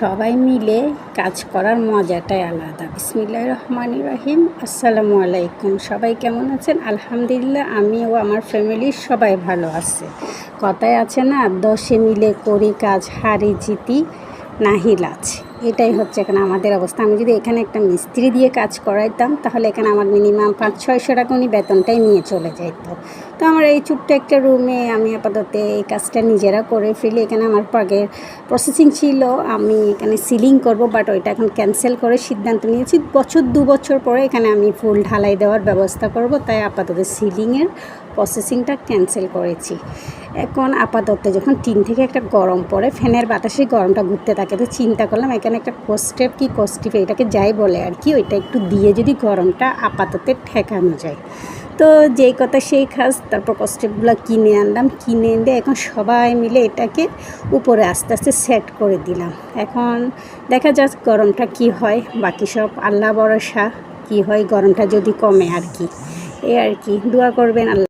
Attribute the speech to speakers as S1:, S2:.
S1: সবাই মিলে কাজ করার মজাটাই আলাদা। বিসমিল্লা রহমান রহিম আসসালামু আলাইকুম। সবাই কেমন আছেন? আলহামদুলিল্লাহ আমি ও আমার ফ্যামিলির সবাই ভালো আছে। কথায় আছে না, দশে মিলে করি কাজ, হারি জিতি, নাহিল আছে। এটাই হচ্ছে এখানে আমাদের অবস্থা। আমি যদি এখানে একটা মিস্ত্রি দিয়ে কাজ করাইতাম, তাহলে এখানে আমার মিনিমাম পাঁচ ছয়শো টাকা উনি বেতনটাই নিয়ে চলে যাইতো। তো আমার এই ছোট্ট একটা রুমে আমি আপাতত এই কাজটা নিজেরা করে ফেলি। এখানে আমার পাগের প্রসেসিং ছিল, আমি এখানে সিলিং করব বাট ওইটা এখন ক্যান্সেল করে সিদ্ধান্ত নিয়েছি। বছর, দু বছর পরে এখানে আমি ফুল ঢালাই দেওয়ার ব্যবস্থা করব, তাই আপাতত সিলিংয়ের প্রসেসিংটা ক্যান্সেল করেছি। এখন আপাতত যখন টিন থেকে একটা গরম পড়ে, ফ্যানের বাতাসে গরমটা ঘুরতে থাকে, তো চিন্তা করলাম এখানে একটা কোস্টেপ কি কোস্টিপ এটাকে যাই বলে আর কি, ওইটা একটু দিয়ে যদি গরমটা আপাতত ঠেকানো যায়। তো যেই কথা সেই কাজ তারপর কস্টেপগুলো কিনে আনলাম, কিনে এনে এখন সবাই মিলে এটাকে উপরে আস্তে আস্তে সেট করে দিলাম। এখন দেখা যাক গরমটা কি হয়, বাকি সব আল্লাহ ভরসা, কি হয় গরমটা যদি কমে আর কি। এই আর কি, দোয়া করবেন আল্লাহ।